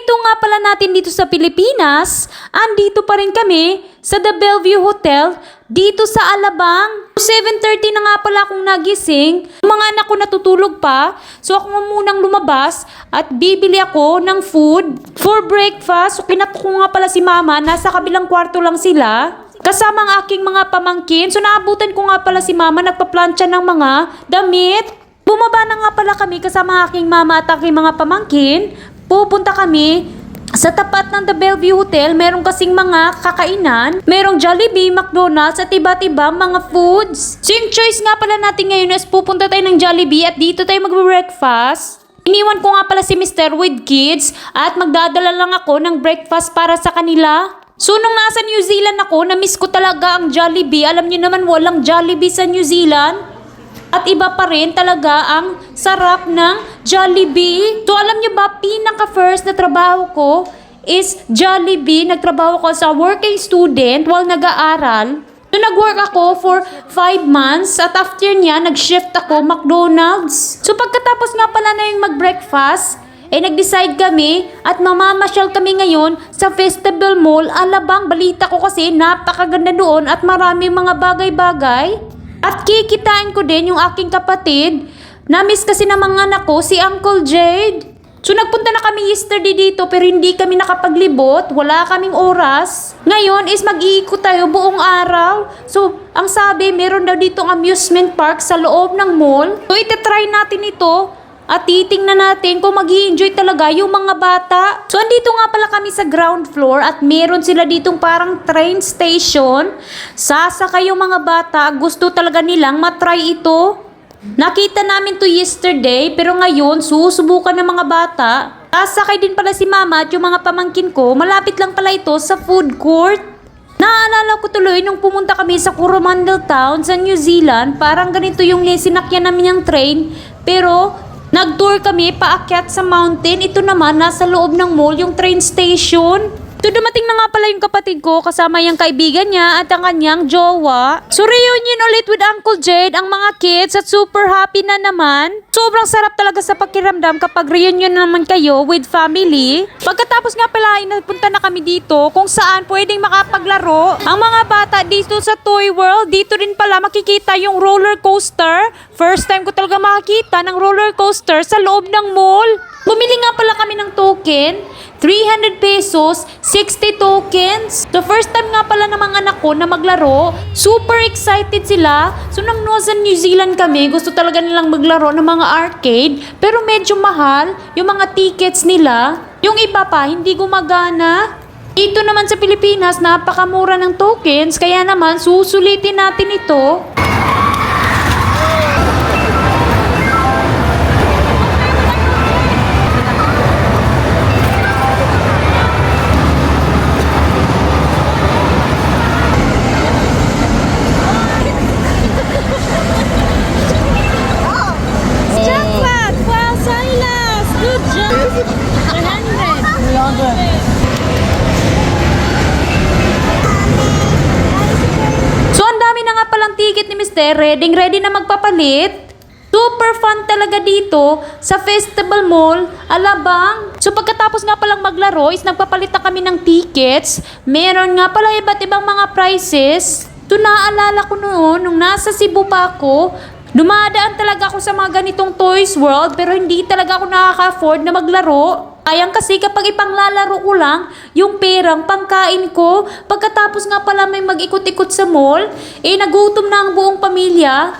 dito nga pala natin dito sa Pilipinas, andito pa rin kami sa The Bellevue Hotel dito sa Alabang. 7.30 na nga pala akong nagising. Mga anak ko natutulog pa. So ako munang lumabas at bibili ako ng food for breakfast. So kinat ko nga pala si mama. Nasa kabilang kwarto lang sila. Kasama ang aking mga pamangkin. So naabutan ko nga pala si mama nagpaplansya ng mga damit. Bumaba na nga pala kami kasama aking mama at aking mga pamangkin. Pupunta kami sa tapat ng The Bellevue Hotel, meron kasing mga kakainan. Merong Jollibee, McDonald's at iba't ibang mga foods. So yung choice nga pala natin ngayon is pupunta tayo ng Jollibee at dito tayo mag-breakfast. Iniwan ko nga pala si Mr. with kids at magdadala lang ako ng breakfast para sa kanila. So nung nasa New Zealand ako, na-miss ko talaga ang Jollibee. Alam niyo naman walang Jollibee sa New Zealand. At iba pa rin talaga ang sarap ng Jollibee. So alam niyo ba, pinaka first na trabaho ko is Jollibee. Nagtrabaho ko sa working student while nag-aaral. So nag-work ako for 5 months at after niya, nag-shift ako McDonald's. So pagkatapos nga pala na yung mag-breakfast, eh nag-decide kami at mamamasyal kami ngayon sa Festival Mall, Alabang. Balita ko kasi napakaganda doon at marami mga bagay-bagay. At kikitain ko din yung aking kapatid. Namiss kasi ng mga anak ko si Uncle Jade. So nagpunta na kami yesterday dito pero hindi kami nakapaglibot, wala kaming oras. Ngayon is mag-iikot tayo buong araw. So ang sabi, meron daw dito amusement park sa loob ng mall. So itetry natin ito at titingnan natin kung mag enjoy talaga yung mga bata. So, andito nga pala kami sa ground floor at meron sila ditong parang train station. Sasakay yung mga bata, gusto talaga nilang matry ito. Nakita namin to yesterday, pero ngayon, susubukan ng mga bata. Sasakay din pala si mama at yung mga pamangkin ko, malapit lang pala ito sa food court. Naalala ko tuloy nung pumunta kami sa Coromandel Town sa New Zealand, parang ganito yung sinakyan namin yung train, pero nag-tour kami paakyat sa mountain. Ito naman, nasa loob ng mall, yung train station. So dumating na nga pala yung kapatid ko kasama yung kaibigan niya at ang kanyang jowa. So reunion ulit with Uncle Jade, ang mga kids at super happy na naman. Sobrang sarap talaga sa pakiramdam kapag reunion naman kayo with family. Pagkatapos nga pala ay napunta na kami dito kung saan pwedeng makapaglaro. Ang mga bata dito sa Toy World, dito din pala makikita yung roller coaster. First time ko talaga makakita ng roller coaster sa loob ng mall. Bumili nga pala kami ng token. 300 pesos, 60 tokens. The first time nga pala ng mga anak ko na maglaro, super excited sila. So nang nasa New Zealand kami, gusto talaga nilang maglaro ng mga arcade, pero medyo mahal yung mga tickets nila. Yung iba pa, hindi gumagana. Dito naman sa Pilipinas, napakamura ng tokens, kaya naman susulitin natin ito. Mr. Ready, ready na magpapalit. Super fun talaga dito sa Festival Mall, Alabang. So pagkatapos nga palang maglaro is nagpapalit na kami ng tickets. Meron nga pala iba't ibang mga prices. To naalala ko noon, nung nasa Cebu pa ako, dumadaan talaga ako sa mga ganitong Toys World pero hindi talaga ako nakaka-afford na maglaro. Ayang kasi kapag ipanglalaro ko lang, yung perang pangkain ko, pagkatapos nga pala may mag-ikot-ikot sa mall, eh nagutom na ang buong pamilya,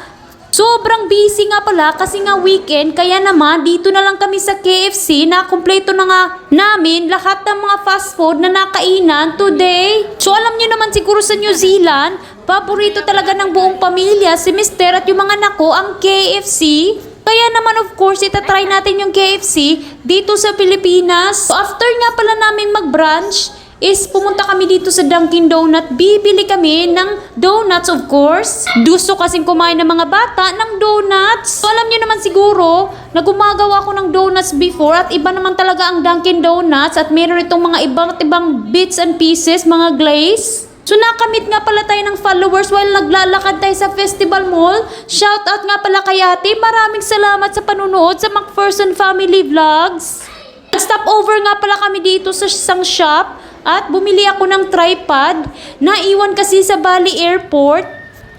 Sobrang busy nga pala kasi nga weekend kaya naman dito na lang kami sa KFC na kumpleto na nga namin lahat ng mga fast food na nakainan today. So alam niyo naman siguro sa New Zealand, paborito talaga ng buong pamilya si Mister at yung mga anak ko ang KFC. Kaya naman of course itatry natin yung KFC dito sa Pilipinas. So after nga pala namin mag-brunch, is pumunta kami dito sa Dunkin Donut. Bibili kami ng donuts of course. Gusto kasing kumain ng mga bata ng donuts. So alam niyo naman siguro na gumagawa ako ng donuts before at iba naman talaga ang Dunkin Donuts at meron itong mga ibang ibang bits and pieces, mga glaze. So nakamit nga pala tayo ng followers while naglalakad tayo sa Festival Mall. Shout out nga pala kay ate. Maraming salamat sa panunood sa McPherson Family Vlogs. Nag-stop over nga pala kami dito sa isang shop at bumili ako ng tripod na iwan kasi sa Bali Airport.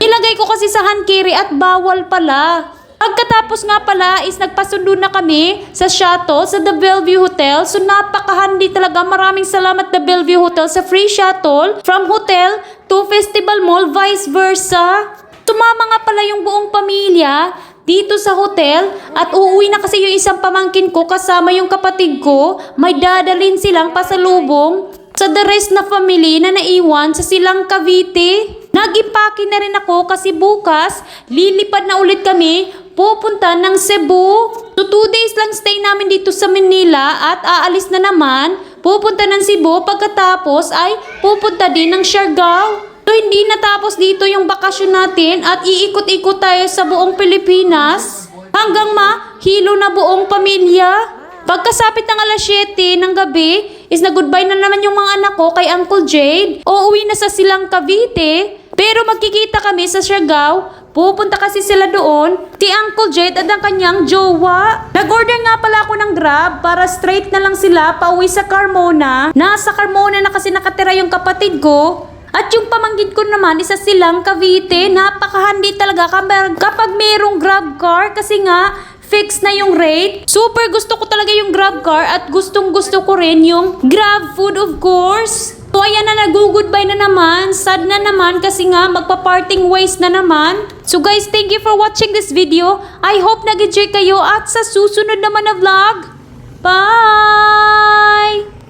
Nilagay ko kasi sa hand carry at bawal pala. Pagkatapos nga pala is nagpasundo na kami sa shuttle sa The Bellevue Hotel. So napakahandi talaga. Maraming salamat The Bellevue Hotel sa free shuttle from hotel to Festival Mall, vice versa. Tumama nga pala yung buong pamilya dito sa hotel at uuwi na kasi yung isang pamangkin ko kasama yung kapatid ko. May dadalhin silang pasalubong sa the rest na family na naiwan sa silang Cavite. Nag-impake na rin ako kasi bukas lilipad na ulit kami pupunta ng Cebu. So two days lang stay namin dito sa Manila at aalis na naman pupunta ng Cebu pagkatapos ay pupunta din ng Siargao. So hindi natapos dito yung bakasyon natin at iikot-ikot tayo sa buong Pilipinas hanggang mahilo na buong pamilya. Pagkasapit ng alas 7 ng gabi, is na goodbye na naman yung mga anak ko kay Uncle Jade. O uwi na sa silang Cavite. Pero magkikita kami sa Siargao. Pupunta kasi sila doon, si Uncle Jade at ang kanyang jowa. Nag-order nga pala ako ng Grab para straight na lang sila pauwi sa Carmona. Nasa Carmona na kasi nakatira yung kapatid ko. At yung pamangkin ko naman, isa silang Cavite. Napakahandi talaga kapag merong grab car kasi nga, fix na yung rate. Super gusto ko talaga yung grab car at gustong gusto ko rin yung grab food of course. So ayan na nag-goodbye na naman. Sad na naman kasi nga magpa-parting ways na naman. So guys, thank you for watching this video. I hope nag-enjoy kayo at sa susunod naman na vlog. Bye!